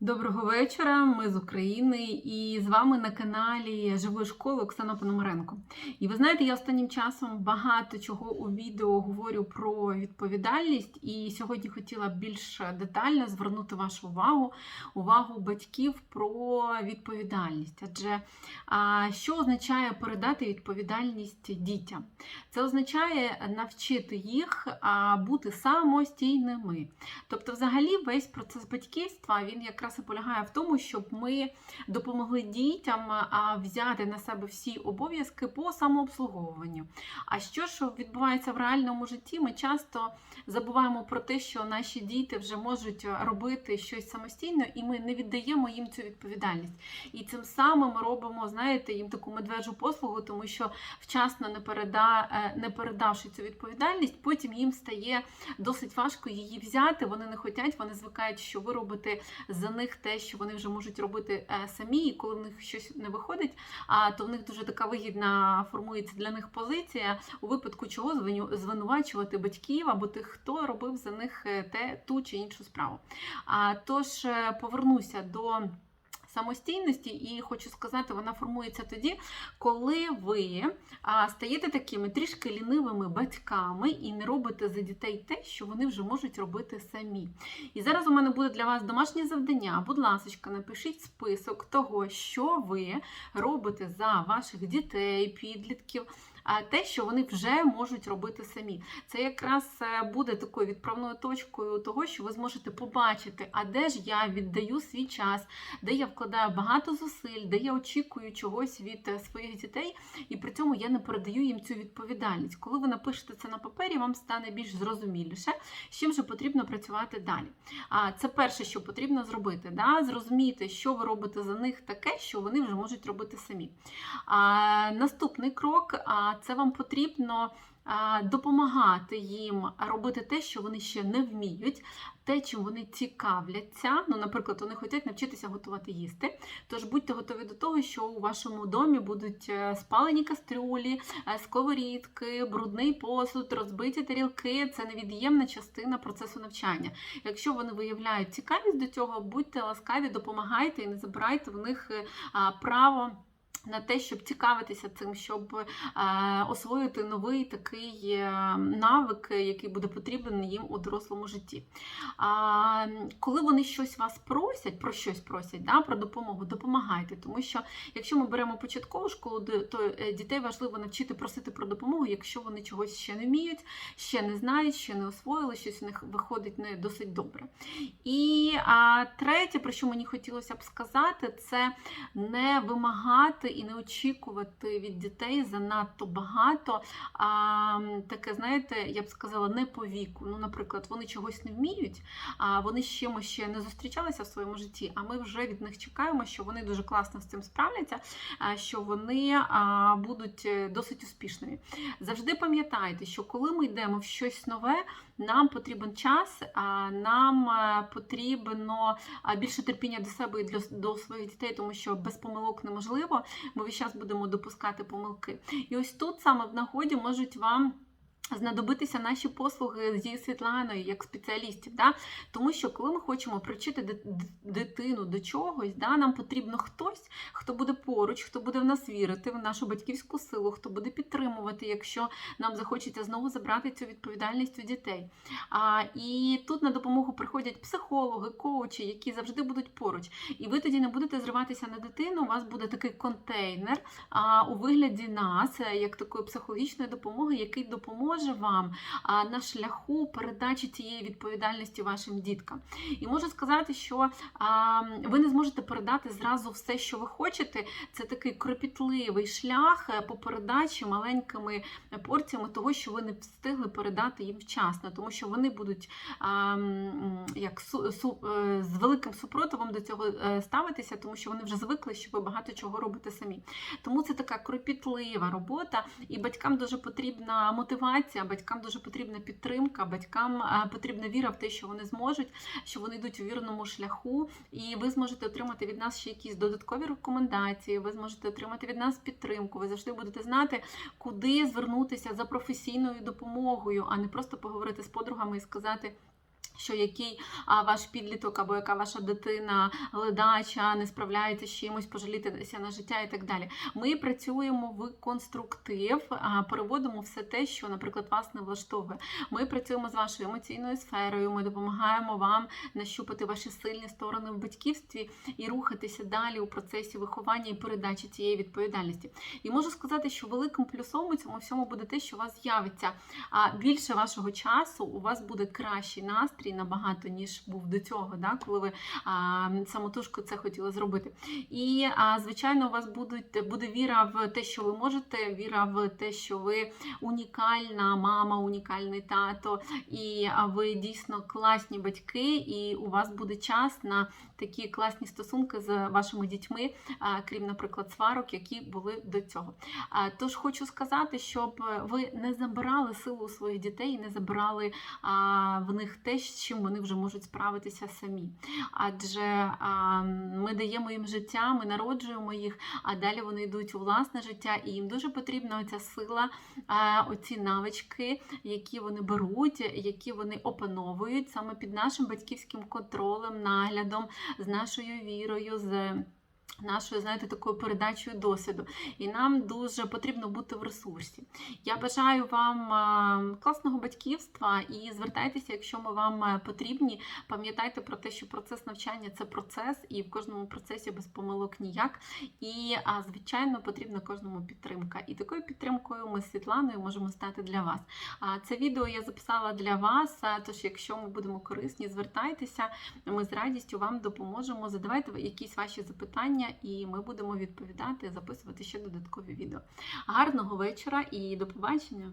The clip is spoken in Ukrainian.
Доброго вечора, ми з України і з вами на каналі Живої школи Оксана Пономаренко. І ви знаєте, я останнім часом багато чого у відео говорю про відповідальність, і сьогодні хотіла більш детально звернути вашу увагу, увагу батьків про відповідальність. Адже що означає передати відповідальність дітям? Це означає навчити їх бути самостійними. Тобто, взагалі, весь процес батьківства він якраз і полягає в тому, щоб ми допомогли дітям взяти на себе всі обов'язки по самообслуговуванню. А що ж відбувається в реальному житті? Ми часто забуваємо про те, що наші діти вже можуть робити щось самостійно, і ми не віддаємо їм цю відповідальність. І цим самим ми робимо, знаєте, їм таку медвежу послугу, тому що вчасно не переда, е, не передавши цю відповідальність, потім їм стає досить важко її взяти. Вони не хочуть, вони звикають, що ви робите за них те, що вони вже можуть робити е, самі, і коли в них щось не виходить, а то в них дуже така вигідна формується для них позиція у випадку чого звинувачувати батьків або тих, хто робив за них е, те ту чи іншу справу. А тож е, повернуся до. Самостійності, і хочу сказати, вона формується тоді, коли ви стаєте такими трішки лінивими батьками і не робите за дітей те, що вони вже можуть робити самі. І зараз у мене буде для вас домашнє завдання. Будь ласка, напишіть список того, що ви робите за ваших дітей, підлітків. Те, що вони вже можуть робити самі, це якраз е, буде такою відправною точкою того, що ви зможете побачити, а де ж я віддаю свій час, де я вкладаю багато зусиль, де я очікую чогось від е, своїх дітей, і при цьому я не передаю їм цю відповідальність. Коли ви напишете це на папері, вам стане більш зрозуміліше, з чим же потрібно працювати далі. Це перше, що потрібно зробити, да? зрозуміти, що ви робите за них таке, що вони вже можуть робити самі. Наступний крок це вам потрібно допомагати їм робити те, що вони ще не вміють, те, чим вони цікавляться. Ну, наприклад, вони хочуть навчитися готувати їсти. Тож будьте готові до того, що у вашому домі будуть е, спалені кастрюлі, е, сковорідки, брудний посуд, розбиті тарілки. Це невід'ємна частина процесу навчання. Якщо вони виявляють цікавість до цього, будьте ласкаві, допомагайте і не забирайте в них е, право. На те, щоб цікавитися цим, щоб е, освоїти новий такий е, навик, який буде потрібен їм у дорослому житті. А, коли вони щось вас просять, про щось просять, да, про допомогу, допомагайте. Тому що якщо ми беремо початкову школу, то е, дітей важливо навчити просити про допомогу, якщо вони чогось ще не вміють, ще не знають, ще не освоїли, щось у них виходить не досить добре. І а, третє, про що мені хотілося б сказати, це не вимагати і не очікувати від дітей занадто багато. А, таке, знаєте, я б сказала, не по віку. Ну, наприклад, вони чогось не вміють, а вони з чимось ще не зустрічалися в своєму житті, а ми вже від них чекаємо, що вони дуже класно з цим справляться, що вони будуть е, досить успішними. Завжди пам'ятайте, що коли ми йдемо в щось нове, нам потрібен час, нам е, потрібно більше терпіння до себе і для, до своїх дітей, тому що без помилок неможливо. Ми весь час будемо допускати помилки. І ось тут саме в нагоді можуть вам. Знадобитися наші послуги зі Світланою як спеціалістів, да? тому що коли ми хочемо ди- дитину до чогось, да? нам потрібно хтось, хто буде поруч, хто буде в нас вірити, в нашу батьківську силу, хто буде підтримувати, якщо нам захочеться знову забрати цю відповідальність у дітей. А, і тут на допомогу приходять психологи, коучі, які завжди будуть поруч. І ви тоді не будете зриватися на дитину. У вас буде такий контейнер а, у вигляді нас, е, як такої психологічної допомоги, який допоможе вам на шляху передачі цієї відповідальності вашим діткам. І можу сказати, що ви не зможете передати зразу все, що ви хочете. Це такий кропітливий шлях е, по передачі маленькими порціями того, що ви не встигли передати їм вчасно, тому що вони будуть як е, з великим супротивом до цього е, ставитися, тому що вони вже звикли, що ви багато чого робите самі. Тому це така кропітлива робота, і батькам дуже потрібна мотивація, батькам дуже потрібна підтримка, батькам е, потрібна віра в те, що вони зможуть, що вони йдуть у вірному шляху, і ви зможете отримати від нас ще якісь додаткові рекомендації. Ви зможете отримати від нас підтримку. Ви завжди будете знати, куди звернутися за професійною допомогою, а не просто поговорити з подругами і сказати. Що який а, ваш підліток або яка ваша дитина ледача, не справляється з чимось, пожалітися на життя і так далі. Ми працюємо в конструктив, а, переводимо все те, що, наприклад, вас не влаштовує. Ми працюємо з вашою емоційною сферою, ми допомагаємо вам нащупати ваші сильні сторони в батьківстві і рухатися далі у процесі виховання і передачі цієї відповідальності. І можу сказати, що великим плюсом у цьому всьому буде те, що у вас з'явиться більше вашого часу, у вас буде кращий настрій набагато, ніж був до цього, да, коли ви а, самотужки це хотіли зробити. І, а, звичайно, у вас будуть, буде віра в те, що ви можете, віра в те, що ви унікальна мама, унікальний тато, і ви дійсно класні батьки, і у вас буде час на такі класні стосунки з вашими дітьми, а, крім, наприклад, сварок, які були до цього. А, Тож хочу сказати, щоб ви не забирали силу у своїх дітей і не забирали а, в них те, чим вони вже можуть справитися самі. Адже а, ми даємо їм життя, ми народжуємо їх, а далі вони йдуть у власне життя, і їм дуже потрібна оця сила, а, оці навички, які вони беруть, які вони опановують саме під нашим батьківським контролем, наглядом, з нашою вірою. з Нашою, знаєте, такою передачею досвіду, і нам дуже потрібно бути в ресурсі. Я бажаю вам класного батьківства і звертайтеся, якщо ми вам е, потрібні. Пам'ятайте про те, що процес навчання це процес, і в кожному процесі без помилок ніяк. І, звичайно, потрібна кожному підтримка. І такою підтримкою ми з Світланою можемо стати для вас. Це відео я записала для вас. а, Тож, якщо ми будемо корисні, звертайтеся. Ми з радістю вам допоможемо. Задавайте якісь ваші запитання, і ми будемо відповідати, записувати ще додаткові відео. Гарного вечора і до побачення!